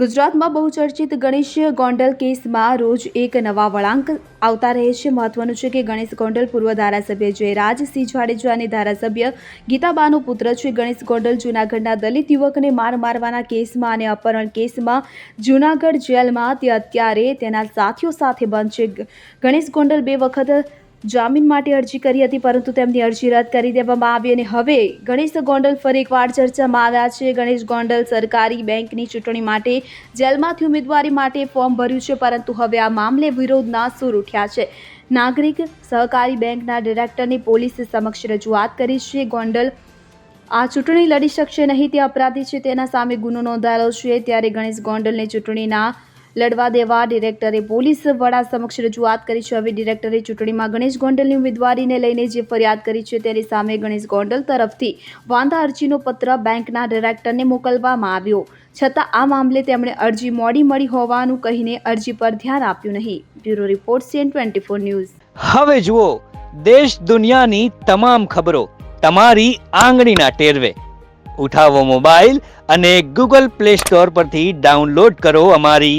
ગુજરાતમાં બહુચર્ચિત ગણેશ ગોંડલ કેસમાં રોજ એક નવા વળાંક આવતા રહે છે. મહત્વનું છે કે ગણેશ ગોંડલ પૂર્વ ધારાસભ્ય જયરાજસિંહ જાડેજા અને ધારાસભ્ય ગીતાબાનો પુત્ર છે. ગણેશ ગોંડલ જૂનાગઢના દલિત યુવકને માર મારવાના કેસમાં અને અપહરણ કેસમાં જૂનાગઢ જેલમાં તે અત્યારે તેના સાથીઓ સાથે બંધ છે. ગણેશ ગોંડલ બે વખત જામીન માટે અરજી કરી હતી, પરંતુ તેમની અરજી રદ કરી દેવામાં આવી અને હવે ગણેશ ગોંડલ ફરી એકવાર ચર્ચામાં આવ્યા છે. ગણેશ ગોંડલ સરકારી બેંકની ચૂંટણી માટે જેલમાંથી ઉમેદવારી માટે ફોર્મ ભર્યું છે, પરંતુ હવે આ મામલે વિરોધના સૂર ઉઠ્યા છે. નાગરિક સહકારી બેંકના ડિરેક્ટરની પોલીસ સમક્ષ રજૂઆત કરી છે. ગોંડલ આ ચૂંટણી લડી શકશે નહીં તે અપરાધી છે, તેના સામે ગુનો નોંધાયેલો છે. ત્યારે ગણેશ ગોંડલને ચૂંટણીના લડવા દેવા ડિરેક્ટરે પોલીસ વડા સમક્ષ રજૂઆત કરી છે. હવે ડિરેક્ટરે ચૂંટણીમાં ગણેશ ગોંડલની ઉમેદવારીને લઈને જે ફરિયાદ કરી છે તેની સામે ગણેશ ગોંડલ તરફથી વાંધા અરજીનો પત્ર બેંકના ડિરેક્ટરને મોકલવામાં આવ્યો. છતાં આ મામલે તેમણે અરજી મોડી મળી હોવાનું કહીને અરજી પર ધ્યાન આપ્યું નહીં. Bureau report CN twenty four news. હવે જુઓ, દેશ દુનિયાની તમામ ખબરો તમારી આંગળીના ટેરવે. ઉઠાવો મોબાઈલ અને ગૂગલ પ્લે સ્ટોર પરથી ડાઉનલોડ કરો અમારી